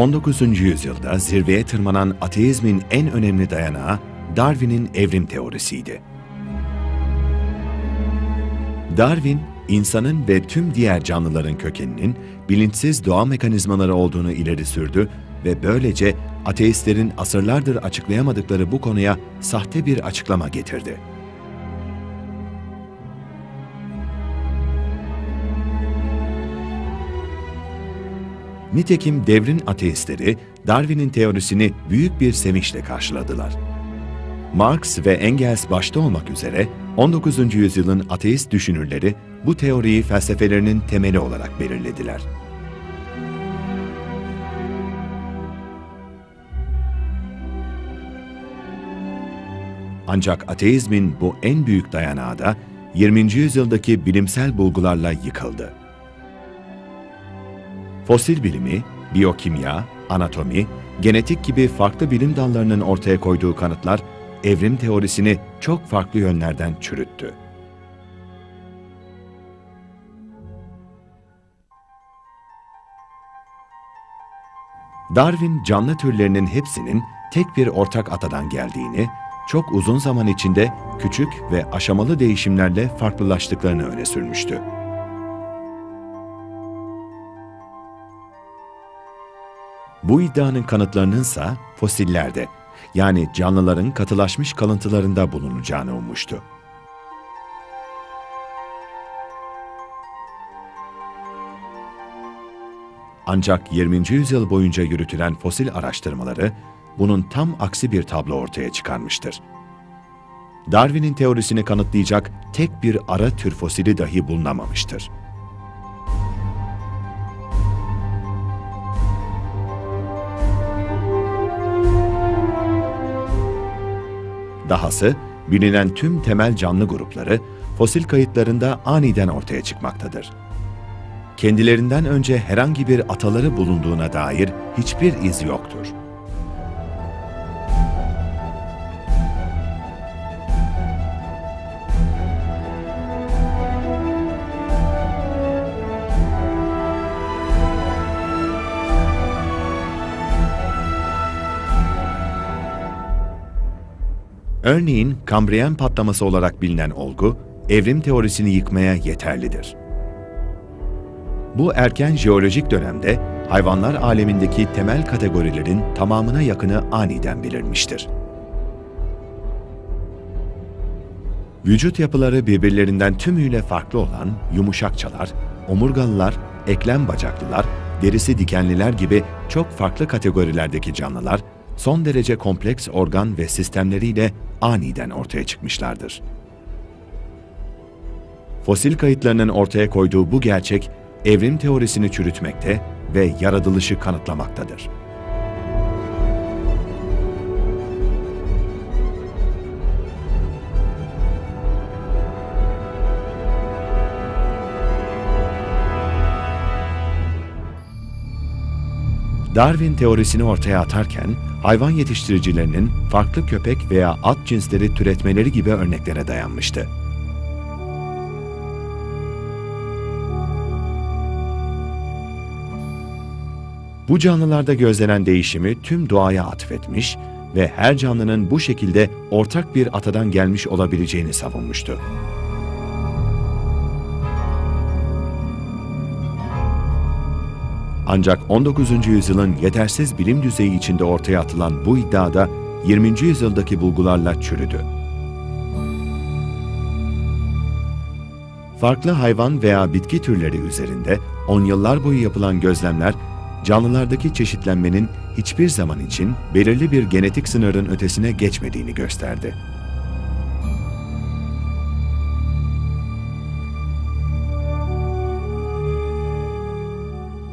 19. yüzyılda zirveye tırmanan ateizmin en önemli dayanağı Darwin'in evrim teorisiydi. Darwin, insanın ve tüm diğer canlıların kökeninin bilinçsiz doğa mekanizmaları olduğunu ileri sürdü ve böylece ateistlerin asırlardır açıklayamadıkları bu konuya sahte bir açıklama getirdi. Nitekim devrin ateistleri Darwin'in teorisini büyük bir sevinçle karşıladılar. Marx ve Engels başta olmak üzere 19. yüzyılın ateist düşünürleri bu teoriyi felsefelerinin temeli olarak belirlediler. Ancak ateizmin bu en büyük dayanağı da 20. yüzyıldaki bilimsel bulgularla yıkıldı. Fosil bilimi, biyokimya, anatomi, genetik gibi farklı bilim dallarının ortaya koyduğu kanıtlar evrim teorisini çok farklı yönlerden çürüttü. Darwin canlı türlerinin hepsinin tek bir ortak atadan geldiğini, çok uzun zaman içinde küçük ve aşamalı değişimlerle farklılaştıklarını öne sürmüştü. Bu iddianın kanıtlarınınsa fosillerde, yani canlıların katılaşmış kalıntılarında bulunacağını ummuştu. Ancak 20. yüzyıl boyunca yürütülen fosil araştırmaları bunun tam aksi bir tablo ortaya çıkarmıştır. Darwin'in teorisini kanıtlayacak tek bir ara tür fosili dahi bulunamamıştır. Dahası bilinen tüm temel canlı grupları fosil kayıtlarında aniden ortaya çıkmaktadır. Kendilerinden önce herhangi bir ataları bulunduğuna dair hiçbir iz yoktur. Örneğin Kambriyen patlaması olarak bilinen olgu, evrim teorisini yıkmaya yeterlidir. Bu erken jeolojik dönemde hayvanlar alemindeki temel kategorilerin tamamına yakını aniden belirmiştir. Vücut yapıları birbirlerinden tümüyle farklı olan yumuşakçalar, omurgalılar, eklem bacaklılar, derisi dikenliler gibi çok farklı kategorilerdeki canlılar son derece kompleks organ ve sistemleriyle aniden ortaya çıkmışlardır. Fosil kayıtlarının ortaya koyduğu bu gerçek, evrim teorisini çürütmekte ve yaratılışı kanıtlamaktadır. Darwin teorisini ortaya atarken, hayvan yetiştiricilerinin farklı köpek veya at cinsleri türetmeleri gibi örneklere dayanmıştı. Bu canlılarda gözlenen değişimi tüm doğaya atfetmiş ve her canlının bu şekilde ortak bir atadan gelmiş olabileceğini savunmuştu. Ancak 19. yüzyılın yetersiz bilim düzeyi içinde ortaya atılan bu iddiada 20. yüzyıldaki bulgularla çürüdü. Farklı hayvan veya bitki türleri üzerinde on yıllar boyu yapılan gözlemler, canlılardaki çeşitlenmenin hiçbir zaman için belirli bir genetik sınırın ötesine geçmediğini gösterdi.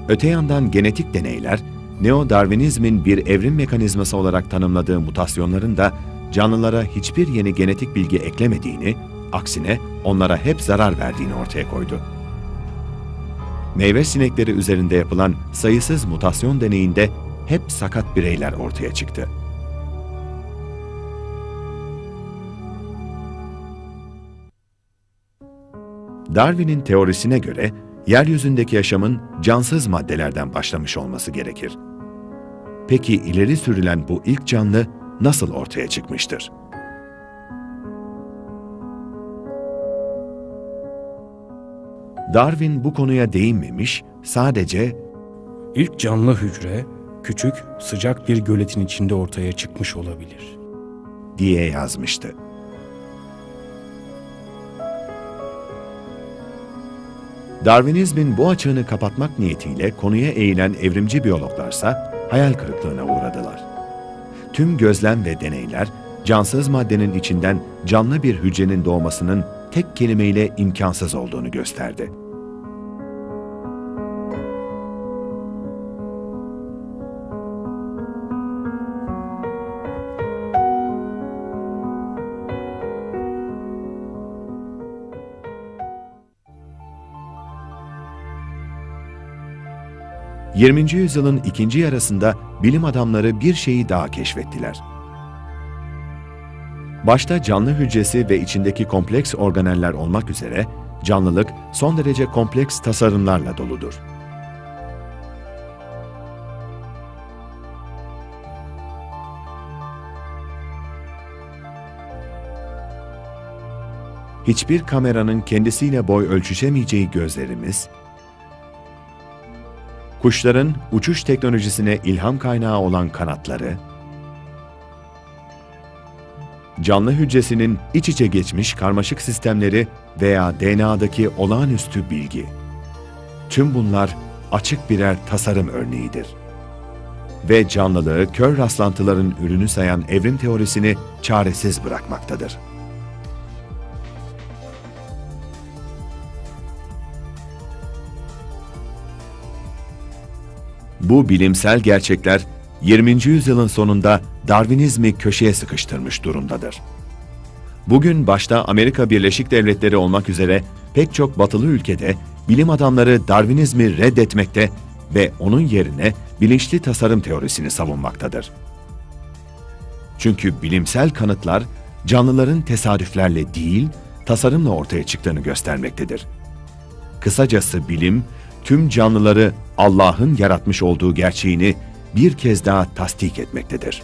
Öte yandan genetik deneyler, neo-Darwinizmin bir evrim mekanizması olarak tanımladığı mutasyonların da canlılara hiçbir yeni genetik bilgi eklemediğini, aksine onlara hep zarar verdiğini ortaya koydu. Meyve sinekleri üzerinde yapılan sayısız mutasyon deneyinde hep sakat bireyler ortaya çıktı. Darwin'in teorisine göre yeryüzündeki yaşamın cansız maddelerden başlamış olması gerekir. Peki ileri sürülen bu ilk canlı nasıl ortaya çıkmıştır? Darwin bu konuya değinmemiş, sadece İlk canlı hücre küçük, sıcak bir göletin içinde ortaya çıkmış olabilir. diye yazmıştı. Darwinizmin bu açığını kapatmak niyetiyle konuya eğilen evrimci biyologlarsa hayal kırıklığına uğradılar. Tüm gözlem ve deneyler cansız maddenin içinden canlı bir hücrenin doğmasının tek kelimeyle imkansız olduğunu gösterdi. ...20. yüzyılın ikinci yarısında bilim adamları bir şeyi daha keşfettiler. Başta canlı hücresi ve içindeki kompleks organeller olmak üzere canlılık son derece kompleks tasarımlarla doludur. Hiçbir kameranın kendisiyle boy ölçüşemeyeceği gözlerimiz, kuşların uçuş teknolojisine ilham kaynağı olan kanatları, canlı hücresinin iç içe geçmiş karmaşık sistemleri veya DNA'daki olağanüstü bilgi. Tüm bunlar açık birer tasarım örneğidir. Ve canlılığı kör rastlantıların ürünü sayan evrim teorisini çaresiz bırakmaktadır. Bu bilimsel gerçekler 20. yüzyılın sonunda Darwinizmi köşeye sıkıştırmış durumdadır. Bugün başta Amerika Birleşik Devletleri olmak üzere pek çok batılı ülkede bilim adamları Darwinizmi reddetmekte ve onun yerine bilinçli tasarım teorisini savunmaktadır. Çünkü bilimsel kanıtlar canlıların tesadüflerle değil, tasarımla ortaya çıktığını göstermektedir. Kısacası bilim, tüm canlıları Allah'ın yaratmış olduğu gerçeğini bir kez daha tasdik etmektedir.